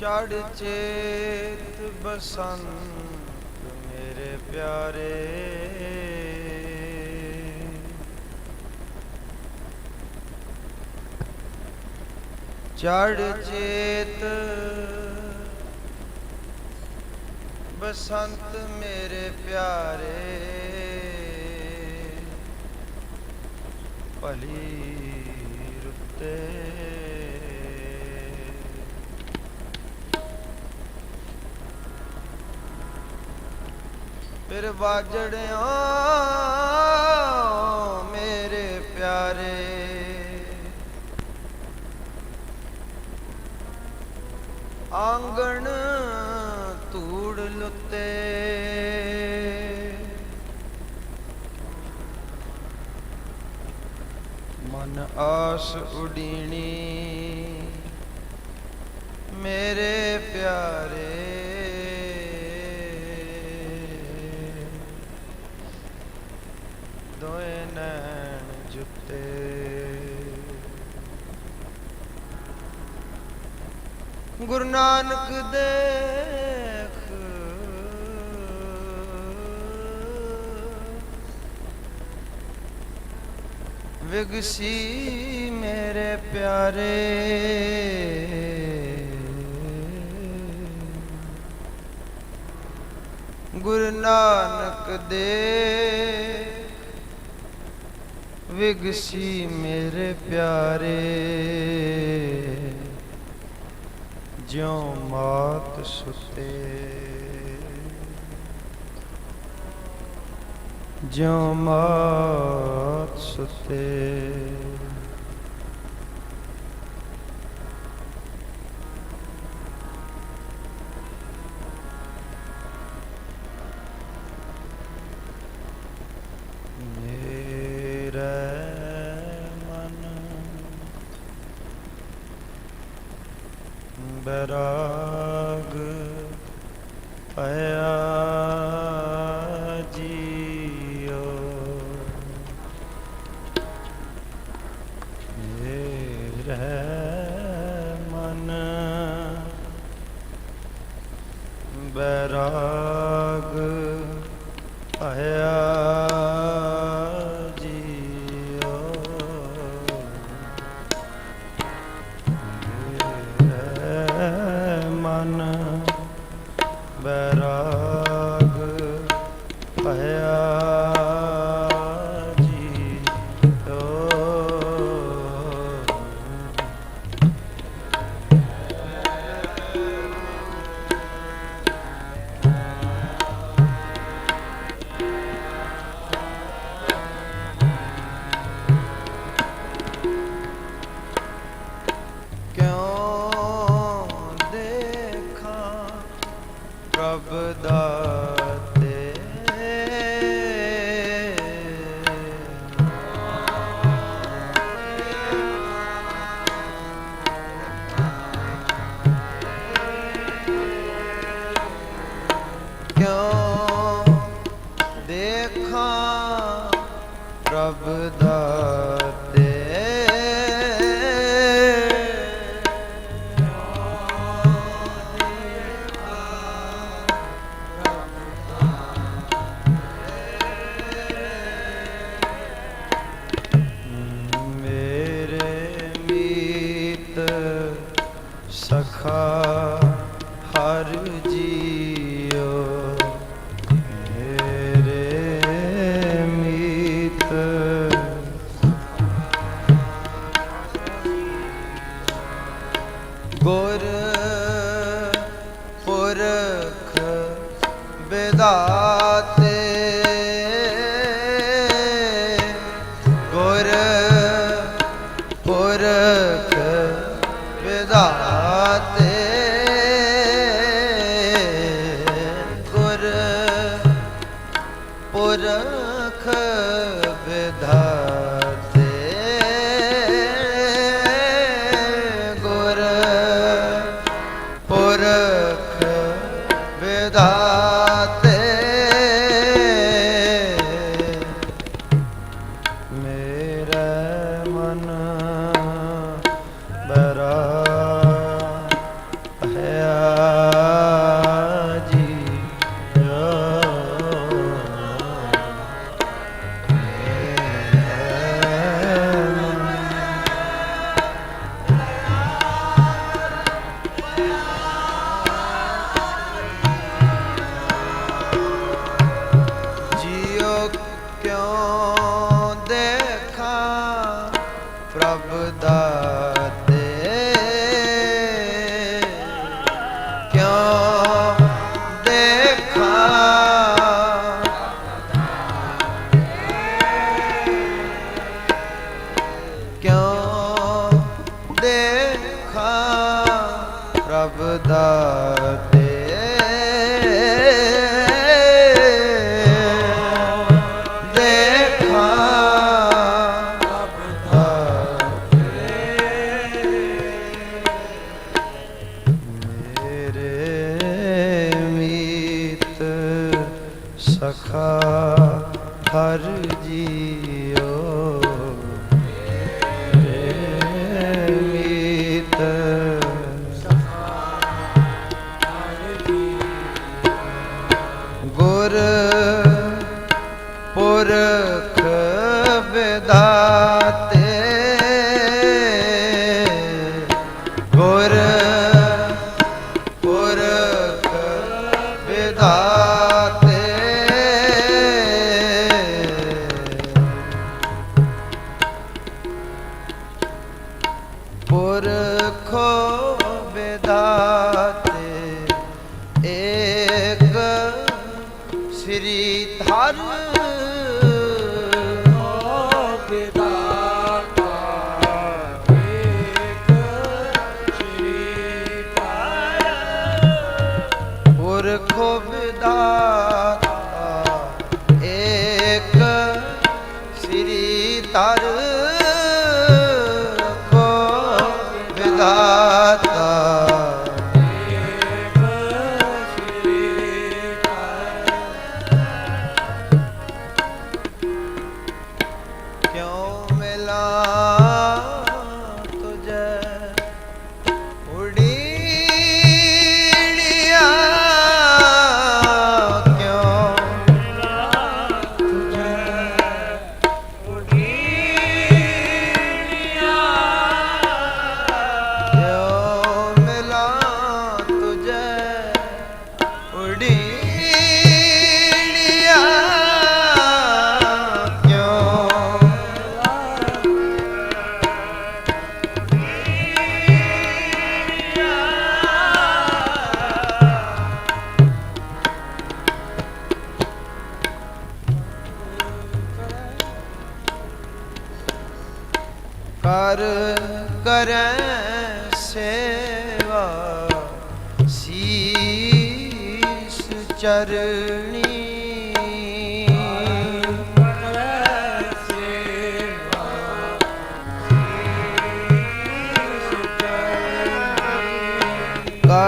ਚੜ ਚੇਤ ਬਸੰਤ ਮੇਰੇ ਪਿਆਰੇ। ਚੜ ਚੇਤ ਬਸੰਤ ਮੇਰੇ ਪਿਆਰੇ। ਭਲੀ ਰੁੱਤੇ ਫਿਰ ਵਾਜੜਿਆ ਮੇਰੇ ਪਿਆਰੇ। ਆਂਗਣ ਧੂੜ ਲੁੱਤੇ। ਮਨ ਆਸ ਉਡੀਣੀ ਮੇਰੇ ਪਿਆਰੇ। ਦੋਏ ਨੈਣ ਜੁੱਤੇ। ਗੁਰੂ ਨਾਨਕ ਦੇਖ। ਵਿਗਸੀ ਮੇਰੇ ਪਿਆਰੇ। ਗੁਰੂ ਨਾਨਕ ਦੇ ਵਿਗਸੀ ਮੇਰੇ ਪਿਆਰੇ। ਜਿਉ ਮਾਤ ਸੁਤੇ। ਜਿਉ ਮਾਤ ਸੁਤੇ। ਪ੍ਰਭ ਦਾ ਗੁਰ ਪੁਰਖ ਵਿਦਾ ਪ੍ਰਭ ਦਾ ਸਖਾ ਹਰ ਜੀ ਪੁਰਖੋ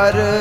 yarı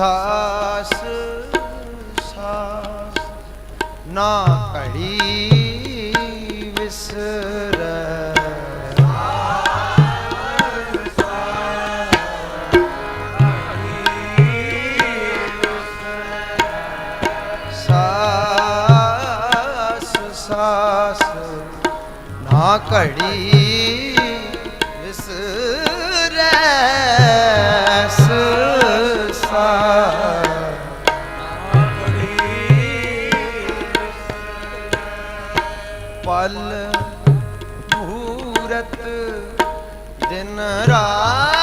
ਸਾਸ ਸਾਸ ਨਾ ਘੜੀ ਵਿਸਰੈ ਪਲ ਮੂਰਤ ਦਿਨ ਰਾਤ।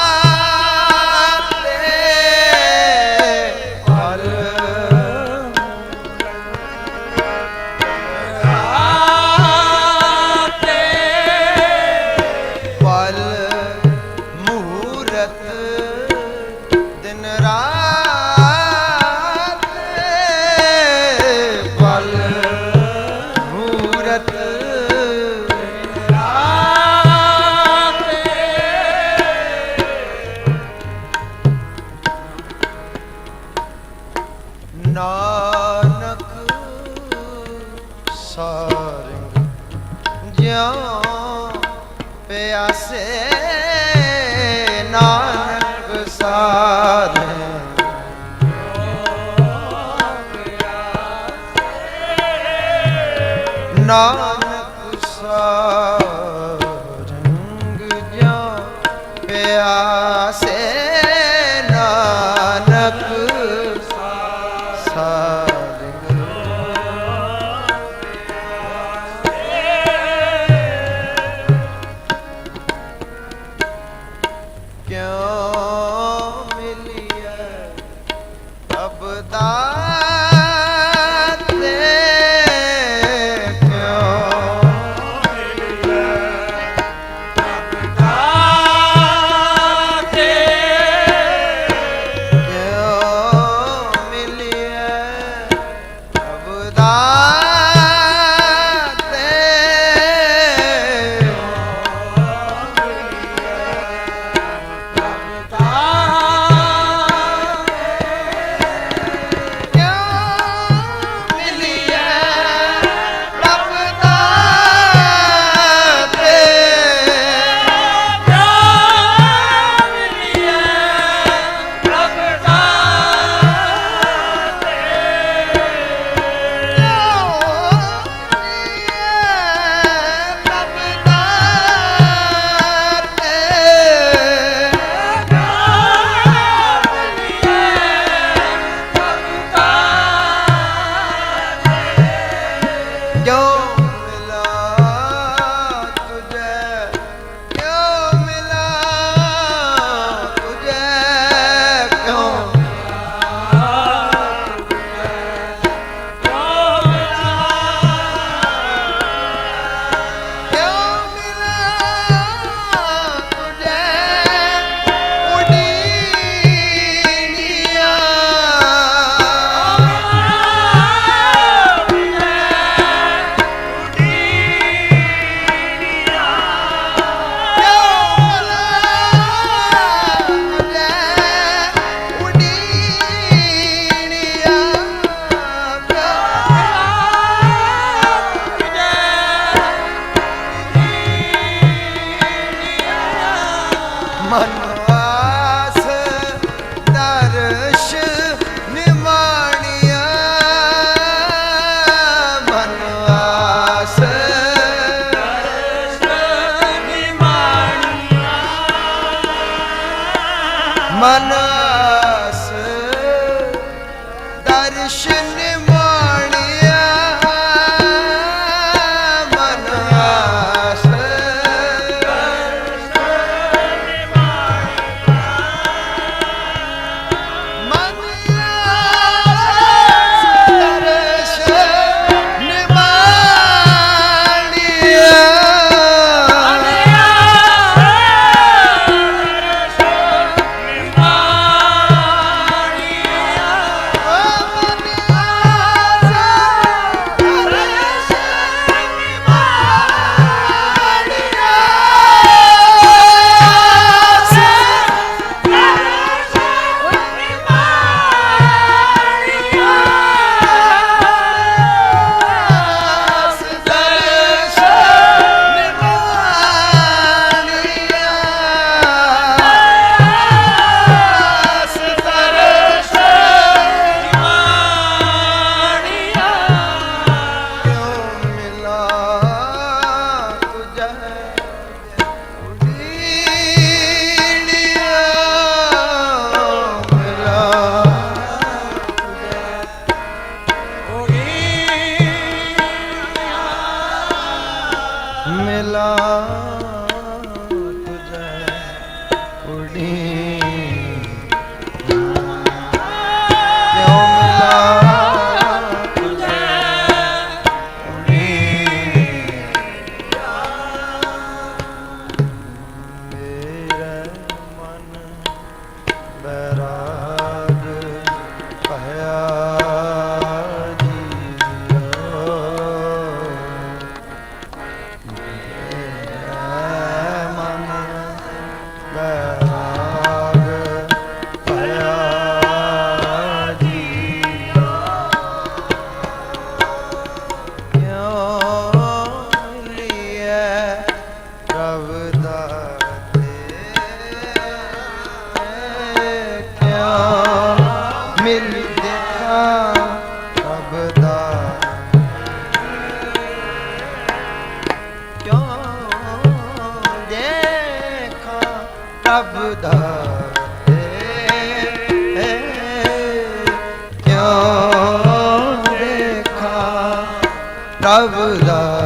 ਮਨਸ ਦਰਸ਼ਨ ਪ੍ਰਭ ਦਾਤੇ ਕਿਉਂ ਦੇਖਾ ਪ੍ਰਭ ਦਾ